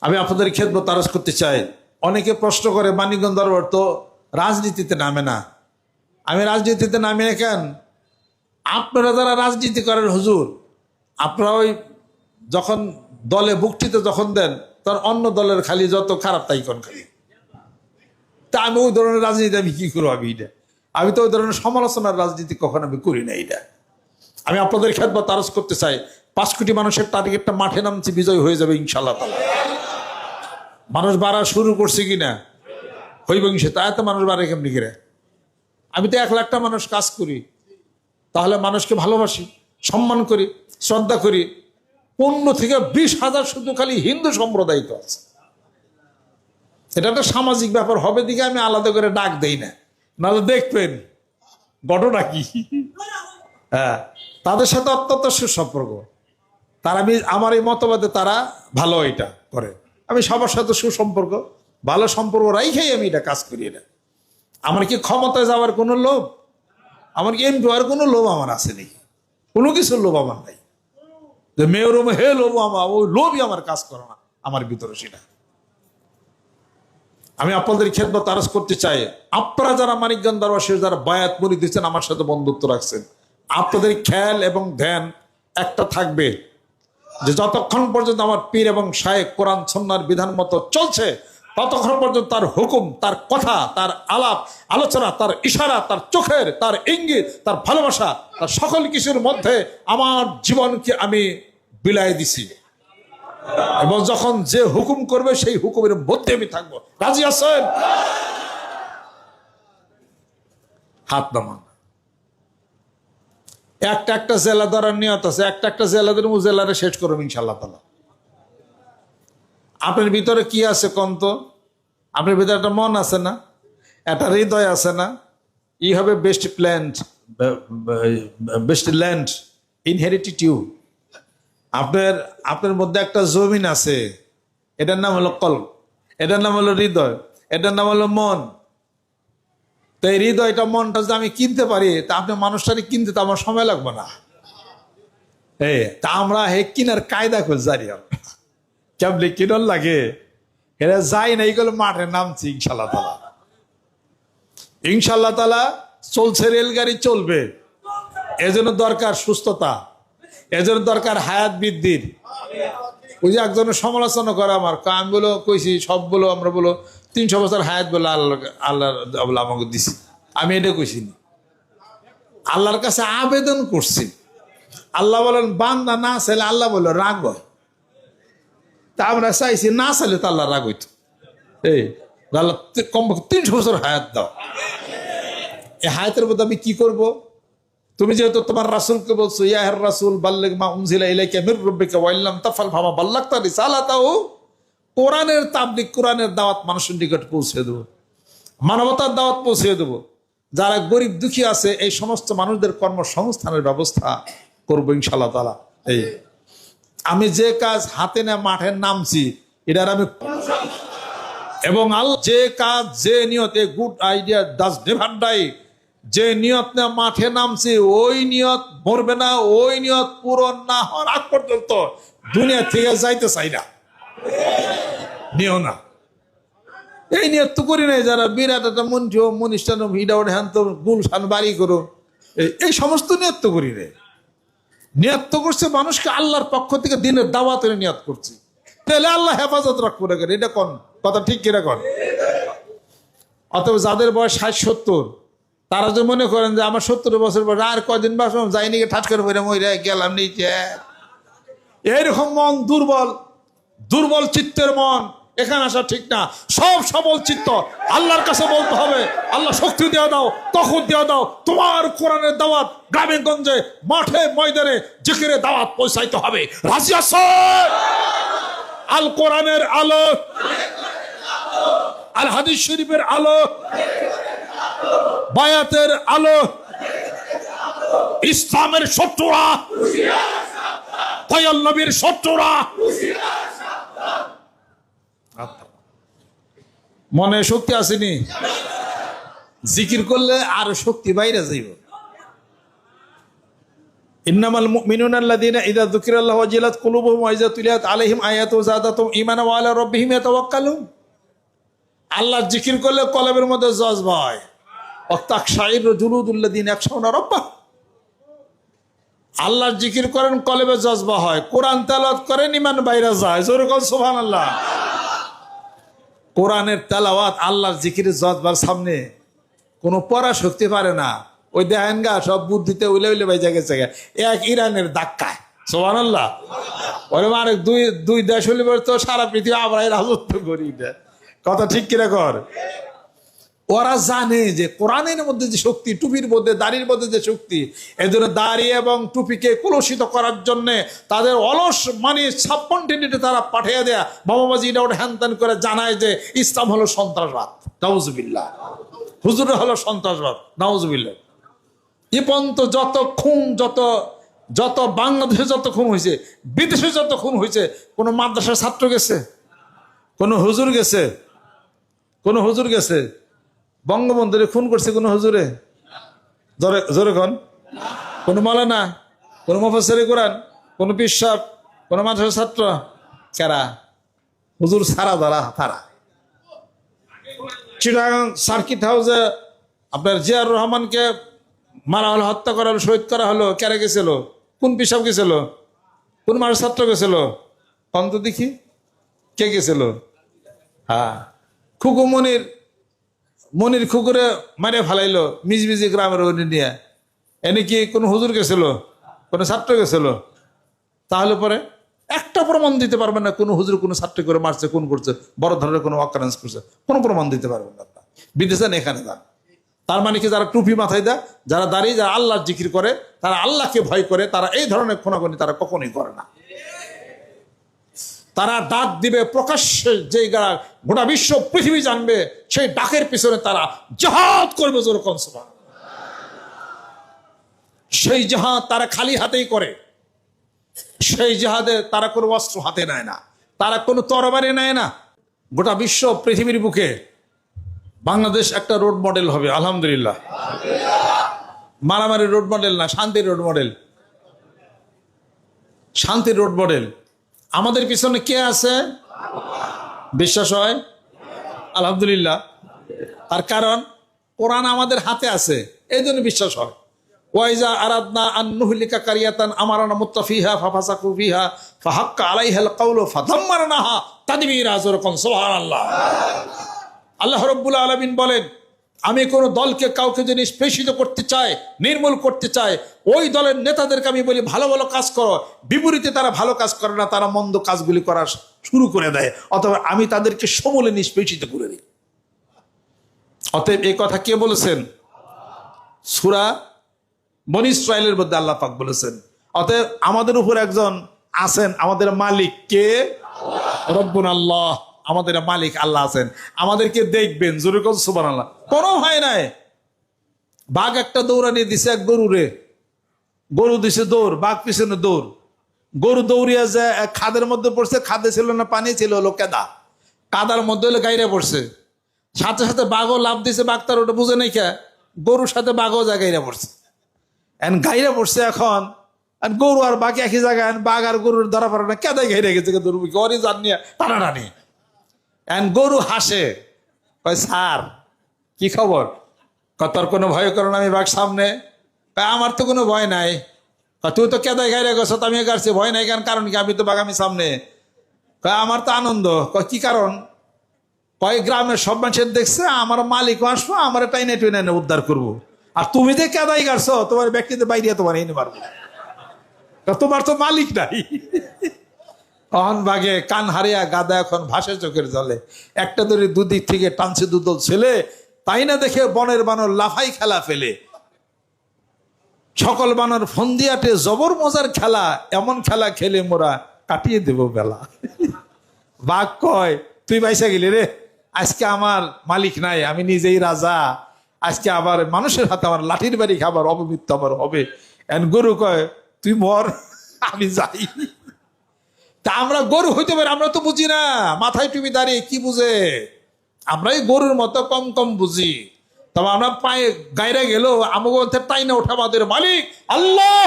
আমি আপনাদের খেদমত আরজ করতে চাই। অনেকে প্রশ্ন করে, মানিকগঞ্জ দরবার তো রাজনীতিতে নামে না। আমি রাজনীতিতে নামি না কেন? আপনারা যারা রাজনীতি করেন হুজুর, আপনারা ওই যখন দলে বুকটিতে যখন দেন, তার অন্য দলের খালি যত খারাপ তাই কোন খালি। তা আমি ওই ধরনের রাজনীতি আমি কি করব আমি এটা? আমি তো ওই ধরনের সমালোচনার রাজনীতি কখনো আমি করি না এটা। আমি আপনাদের খেদমত আরজ করতে চাই। পাঁচ কোটি মানুষের টার্গেটটা মাঠে নামছে, বিজয় হয়ে যাবে ইনশাল্লাহ তালা মানুষ বাড়া শুরু করছে কিনা? হইব সে তা এত মানুষ বাড়ে কেমনি করে? আমি তো এক লাখটা মানুষ কাজ করি। তাহলে মানুষকে ভালোবাসি, সম্মান করি, শ্রদ্ধা করি। পনেরো থেকে বিশ হাজার শুধু খালি হিন্দু সম্প্রদায় তো আছে। এটা একটা সামাজিক ব্যাপার, হবে দিকে আমি আলাদা করে ডাক দেই না। নাহলে দেখবেন ঘটনা কি? হ্যাঁ তাদের সাথে অত্যন্ত সুসম্পর্ক। তারা আমি, আমার এই মতবাদে তারা ভালো এটা করে। আমি সবার সাথে সুসম্পর্ক, ভালো সম্পর্ক রাইখাই আমি এটা কাজ করি এটা। আমার কি ক্ষমতায় যাওয়ার কোনো লোভ? আমার কি এমপি হওয়ার কোনো লোভ আমার আছে নাকি? কোনো কিছুর লোভ আমার নাই। যে মেয়র হে লোভ আমার, ওই লোভই আমার কাজ করে না, আমার ভিতরে সেটা। আমি আপনাদের খেদমত আরজ করতে চাই। আপনারা যারা মানিকগঞ্জ দরবাসের যারা বায়াত মরি দিচ্ছেন, আমার সাথে বন্ধুত্ব রাখছেন। আপনাদের খেয়াল এবং ধ্যান একটা থাকবে। যে যতক্ষণ পর্যন্ত আমার পীর এবং শায়েক কোরআন সন্ন্যার বিধান মতো চলছে, ততক্ষণ পর্যন্ত তার হুকুম, তার কথা, তার আলাপ, আলোচনা, তার ইশারা, তার চোখের, তার ইঙ্গিত, তার ভালোবাসা, তার সকল কিছুর মধ্যে আমার জীবনকে আমি বিলায় দিছি। এবং যখন যে হুকুম করবে, সেই হুকুমের মধ্যে আমি থাকব। রাজি আছেন? হাত নামান। একটা একটা জেলা ধরার নিয়ত আছে, একটা একটা জেলা ধরে জেলারে শেষ করব ইনশাল্লাহ তালা আপনার ভিতরে কি আছে কন্ত আপনার ভিতরে একটা মন আছে না? একটা হৃদয় আছে না? ই হবে best plant best land inherited you আপনার আপনার মধ্যে একটা জমিন আছে, এটার নাম হলো কল এটার নাম হলো হৃদয়, এটার নাম হলো মন। তো এই হৃদয়টা, মনটা যদি আমি কিনতে পারি, তা আপনি মানুষটাকে কিনতে তো আমার সময় লাগবে না। তা আমরা হে কিনার কায়দা করে জারি কেমনি কিনার লাগে? এরা যাই না এইগুলো মাঠে নামছি, ইনশাল্লাহ তালা ইনশাল্লাহ তালা চলছে রেলগাড়ি, চলবে। এজন্য দরকার সুস্থতা। এজন্য দরকার হায়াত বৃদ্ধির। ওই যে একজনের সমালোচনা করে আমার, কা- আমি বলো, কইছি সব বলো আমরা বলো তিনশো বছর হায়াত বলে আল্লাহ আল্লাহ আমাকে দিছি। আমি এটা কইছি না। আল্লাহর কাছে আবেদন করছি। আল্লাহ বলেন, বান্দা না চাইলে আল্লাহ বলল, রাগ হয়। তা আমরা চাইছি, না চাইলে তো আল্লাহ রাগ হইতো। এই, আল্লাহ কমপক্ষে তিনশো বছর হায়াত দাও। এই হায়াতের মধ্যে আমি কি করব? তুমি যেহেতু তোমার রাসূলকে বলছো ইয়াহের রাসূল, বাল্লেগ মা উনজিলা ইলাইকা মির রাব্বিকা ওয়া ইল্লাম তাফাল, ফামা বাল্লাগতা রিসালাতাহু। কোরআনের তাবলিগ, কোরআনের দাওয়াত মানুষের নিকট পৌঁছে দেবো। মানবতার দাওয়াত পৌঁছে দেবো। যারা গরিব দুঃখী আছে, এই সমস্ত মানুষদের কর্মসংস্থানের ব্যবস্থা করব ইনশাল্লাহ তালা এই, আমি যে কাজ হাতে না মাঠে নামছি, এটার আমি এবং যে কাজ, যে নিয়ত, a good idea does never die যে নিয়ত না মাঠে নামছি, ওই নিয়ত মরবে না, ওই নিয়ত পূরণ না হওয়ার আগ পর্যন্ত দুনিয়া থেকে যাইতে চাই না। নিও না। এই নিয়ত তো করি নাই যারা। বিরাট একটা মন্ত্রী মনিষ্ঠান ভিডা ওঠে হ্যান গুলশান বাড়ি করো। এই- সমস্ত নিয়ত তো করি রে নিয়ত তো করছে মানুষকে আল্লাহর পক্ষ থেকে দিনের দাওয়াতের নিয়ত করছি। তাহলে আল্লাহ হেফাজত রাখব না কেন? এটা কোন? কথা ঠিক কিনা কন? অতএব যাদের বয়স ষাট, সত্তর, তারা যে মনে করেন যে আমার সত্তর বছর বয়স, আর কদিন বাসম যাইনি ঠাট করে মরে গেলাম নিচে। এইরকম মন দুর্বল। দুর্বল চিত্তের মন, এখানে আসা ঠিক না। সব সবল চিত্ত, আল্লাহর কাছে বলতে হবে, আল্লাহ শক্তি দেওয়া দাও, তখন দেওয়া দাও। তোমার কোরআনের দাওয়াত গ্রামে গঞ্জে মাঠে, ময়দানে, জিকিরে দাওয়াত পৌঁছাইতে হবে। আল কোরআনের আলো, আল হাদিস শরীফের আলো, বায়াতের আলো, ইসলামের শত্রুরা, দয়াল নবীর শত্রুরা মনে শক্তি আসেনি। জিকির করলে আরও শক্তি বাইরে যাইব। ইন্নামাল ওয়া ইযা তুলিয়াত ইয়াতাওয়াক্কালুন। জিকির করলে কলবের মধ্যে জজবা হয়। অত্যাকশাইর জুলুদুল্লাযীনা ইয়াখশাউনা রাব্বাহ আল্লাহর জিকির করেন কলবে জজবা হয়। কোরআন তেলাওয়াত করেন ইমান বাইরে যায়। জোরে কোন সুবহানাল্লাহ। কোরআনের তেলাওয়াত আল্লাহর জিকিরের জজবার সামনে কোনো পড়া শক্তি পারে না। ওই দেখেন গা, সব বুদ্ধিতে উলে উলে ভাই জায়গায় জায়গায় এক ইরানের ধাক্কায়। সোহান আল্লাহ ওরে মানে দুই দুই দেশ হলে তো সারা পৃথিবী আমরা রাজত্ব করি। কথা ঠিক কিনা কর? ওরা জানে যে কোরআনের মধ্যে যে শক্তি, টুপির মধ্যে, দাড়ির মধ্যে যে শক্তি এদের দাড়ি এবং টুপিকে কলুষিত করার জন্য তাদের অলস মানে সাবকন্টিনেন্টে তারা পাঠিয়ে দেয়া। বাবাবাজি এটা ওটা হ্যান করে জানায় যে ইসলাম হলো সন্ত্রাসবাদ। নাউজবিল্লাহ। হুজুর হলো সন্ত্রাসবাদ। নাউজবিল্লাহ। এ পর্যন্ত যত খুন, যত যত বাংলাদেশে যত খুন হয়েছে, বিদেশে যত খুন হয়েছে, কোনো মাদ্রাসার ছাত্র গেছে? কোনো হুজুর গেছে? কোনো হুজুর গেছে? বঙ্গবন্ধুরে খুন করছে কোনো হুজুরে? জোরে জোরে কন। কোনো মালানা কোনো মফসরে কোরআন, কোনো পিসাব কোনো মানুষের ছাত্র? কারা? হুজুর সারা ধরা তারা চিটাগাং সার্কিট হাউসে আপনার জিয়ার রহমানকে মারা হলো হত্যা করা হলো শহীদ করা হলো, কেরা গেছিল? কোন পিসাব গেছিল? কোন মানুষ ছাত্র গেছিল? অন্ত দেখি, কে গেছিল? হ্যাঁ। খুকু মনির খুকুরে মারে ফেলাইলো মিজমিজি গ্রামের ওখানে নিয়ে। এনে কি কোনো হুজুর গেছিল? কোনো ছাত্র গেছিল? তাহলে পরে একটা প্রমাণ দিতে পারবেন না কোনো হুজুর কোনো ছাত্র করে মারছে কোন করছে, বড় ধরনের কোনো অকারেন্স করছে। কোনো প্রমাণ দিতে পারবেন না আপনারা। বিদেশে এখানে যান তার মানে কি যারা টুপি মাথায় দেয়, যারা দাঁড়িয়ে যারা আল্লাহর জিকির করে, তারা আল্লাহকে ভয় করে, তারা এই ধরনের খুনাখুনি তারা কখনোই করে না। তারা ডাক দিবে প্রকাশ্যে যে গোটা বিশ্ব পৃথিবী জানবে, সেই ডাকের পিছনে তারা জাহাদ করবে যেরকম সভা সেই জাহাদ তারা খালি হাতেই করে। সেই জাহাদে তারা কোনো অস্ত্র হাতে নেয় না, তারা কোনো তরবারি নেয় না। গোটা বিশ্ব পৃথিবীর বুকে বাংলাদেশ একটা রোড মডেল হবে, আলহামদুলিল্লাহ। মারামারি রোড মডেল না, শান্তির রোড মডেল। শান্তির রোড মডেল। আমাদের পিছনে কে আছে? বিশ্বাস হয়? আলহামদুলিল্লাহ। তার কারণ, কোরআন আমাদের হাতে আছে। এই জন্য বিশ্বাস হয়। ওয়াইজা কারিয়াতান ফাহাক্কা আলাইহাল আল্লাহ রব্বুল আলমিন বলেন আমি কোনো দলকে কাউকে যদি নিষ্পেষিত করতে চাই, নির্মূল করতে চাই, ওই দলের নেতাদেরকে আমি বলি, ভালো ভালো কাজ করো। বিপরীতে তারা ভালো কাজ করে না, তারা মন্দ কাজগুলি করা শুরু করে দেয়। অথবা আমি তাদেরকে সমূলে নিষ্পেষিত করে দিই। অতএব এই কথা কে বলেছেন? সুরা বনি মধ্যে আল্লাহ পাক বলেছেন। অতএব আমাদের উপর একজন আছেন, আমাদের মালিক কে? রব্বুন আল্লাহ আমাদের মালিক আল্লাহ আছেন। আমাদেরকে দেখবেন, জোরে কোন সুবান আল্লাহ কোনো ভয় নাই। বাঘ একটা দৌড়ানি দিছে এক গরুরে। গরু দিছে দৌড়, বাঘ পিছনে দৌড়। গরু দৌড়িয়া এক খাদের মধ্যে পড়ছে, খাদে ছিল না, পানি ছিল, হলো কেদা। কাদার মধ্যে হলে গাইরে পড়ছে। সাথে সাথে বাঘও লাভ দিছে, বাঘ তার ওটা বুঝে নাই কে গরুর সাথে বাঘও যা গাইরে পড়ছে। এন গাইরে পড়ছে এখন। গরু আর বাকি একই জায়গায় বাঘ আর গরুর ধরা পড়ে না, কেদাই গাইরে গেছে গরু গরি জানি টানা টানি এন গরু হাসে। কয় স্যার কি খবর? কয়, তোর কোনো ভয় করো না আমি বাঘ সামনে। আমার তো কোনো ভয় নাই। তুই তো কেদাই গাইরে গেছো তো আমি গাড়ছি ভয় নাই কেন? কারণ কি? আমি তো বাঘ আমি সামনে। কয়, আমার তো আনন্দ। কয় কি কারণ? কয় গ্রামের সব মানুষের দেখছে আমার মালিক আসব আমার টাইনে টুইনে উদ্ধার করব। আর তুমি যে কেদাই গাড়ছো তোমার ব্যক্তিতে বাইরে তোমার এনে পারব তোমার তো মালিক নাই। অহন বাঘে কান হারিয়া গাদা এখন ভাসে চোখের জলে। একটা ধরে দুদিক থেকে টানছে দুদল ছেলে, তাই না দেখে বনের বানর লাফাই খেলা ফেলে। সকল বানর ফন্দিয়াটে জবর মজার খেলা, এমন খেলা খেলে মোরা কাটিয়ে দেব বেলা। বাঘ কয়, তুই বাইসা গেলি রে? আজকে আমার মালিক নাই, আমি নিজেই রাজা। আজকে আবার মানুষের হাতে আমার লাঠির বাড়ি খাবার অপমৃত্যু আমার হবে। এন গরু কয়, তুই মর, আমি যাই তা আমরা গরু হইতে পারি, আমরা তো বুঝি না। মাথায় টুপি দাঁড়িয়ে কি বুঝে? আমরাই গরুর মতো কম কম বুঝি। তবে আমরা পায়ে গাইরা গেল আমাকে বলতে তাই না ওঠা আমাদের মালিক আল্লাহ।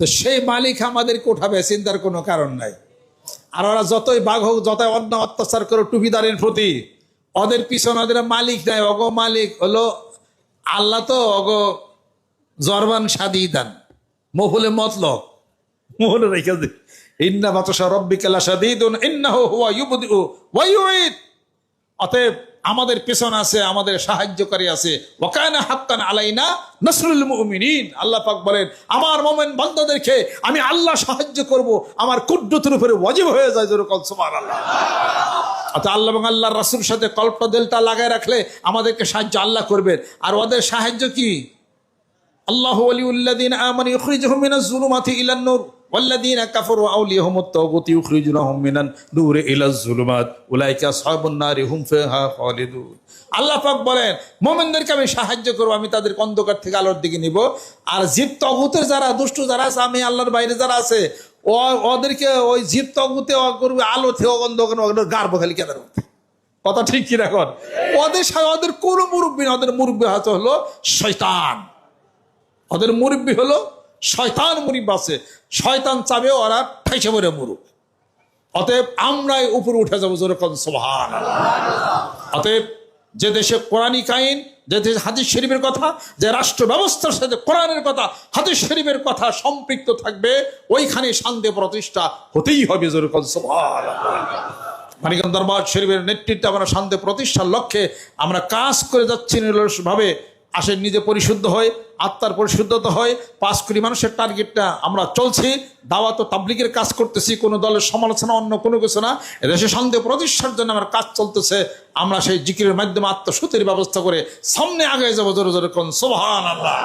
তো সেই মালিক আমাদেরকে উঠাবে চিন্তার কোনো কারণ নাই। আর ওরা যতই বাঘ হোক, যতই অন্য অত্যাচার করো দাঁড়িয়ে প্রতি ওদের পিছনে ওদের মালিক নাই অগ মালিক হলো আল্লাহ তো অগ জরবান সাদি দান মহুলে মতলব। মহুলে রেখে দে। ইন্না বাতসা রব্বিকালা সাদিদুন হুয়া ওয়া অতএব আমাদের পেছন আছে আমাদের সাহায্যকারী আছে। ওকায়না হাক্কান আলাইনা নসরুল মুমিনিন। আল্লাহ পাক বলেন আমার মোমেন বান্দাদেরকে আমি আল্লাহ সাহায্য করব। আমার কুদ্রতের উপরে ওয়াজিব হয়ে যায় যেরকম সুবহানাল্লাহ। অর্থাৎ আল্লাহ এবং আল্লাহর রাসূলের সাথে কল্প দেলটা লাগায় রাখলে আমাদেরকে সাহায্য আল্লাহ করবেন আর ওদের সাহায্য কি আল্লাহ ওয়ালিউল্লাযীনা আমানু ইখরিজুহুম মিনাজ যুলুমাতি ইলান নূর والذين كفروا أولياءهم الطاغوت يخرجونهم من النور إلى الظلمات أولئك أصحاب النار هم فيها خالدون আল্লাহ পাক বলেন মোমেনদেরকে আমি সাহায্য করবো আমি তাদের অন্ধকার থেকে আলোর দিকে নিব আর জীব তগুতের যারা দুষ্ট যারা আছে আমি আল্লাহর বাইরে যারা আছে ও, ওদেরকে ওই জীব তগুতে করবে, আলো থেকে অন্ধকার গার্ব খালি কেদার কথা ঠিক কি রাখন ওদের সা- ওদের কোনো মুরব্বী না, ওদের মুরব্বী হাতে হলো শয়তান। ওদের মুরব্বী হলো শয়তান মুরিব আছে। শয়তান চাবে ওরা ঠাইসে মরে মুরুব অতএব আমরাই উপরে উঠে যাব যেরকম সোহান অতএব যে দেশে কোরআনিক আইন যে হাদিস শরীফের কথা, যে রাষ্ট্র ব্যবস্থার সাথে কোরআনের কথা, হাদিস শরীফের কথা সম্পৃক্ত থাকবে, ওইখানে শান্তি প্রতিষ্ঠা হতেই হবে মানিকান দরবার শরীফের নেতৃত্বে আমরা শান্তি প্রতিষ্ঠার লক্ষ্যে আমরা কাজ করে যাচ্ছি নিরলসভাবে। আসে নিজে পরিশুদ্ধ হয়, আত্মার পরিশুদ্ধতা হয়। পাঁচ কোটি মানুষের টার্গেটটা আমরা চলছি। দাওয়াত ও তাবলিগের কাজ করতেছি, কোনো দলের সমালোচনা, অন্য কোনো কিছু না। এদেশে শান্তি প্রতিষ্ঠার জন্য আমার কাজ চলতেছে। আমরা সেই জিকিরের মাধ্যমে আত্মসুতির ব্যবস্থা করে সামনে আগে যাব জোরে জোরে কোন। সোহান আল্লাহ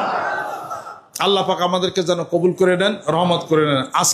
আল্লাহ পাক আমাদেরকে যেন কবুল করে নেন, রহমত করে নেন। আজ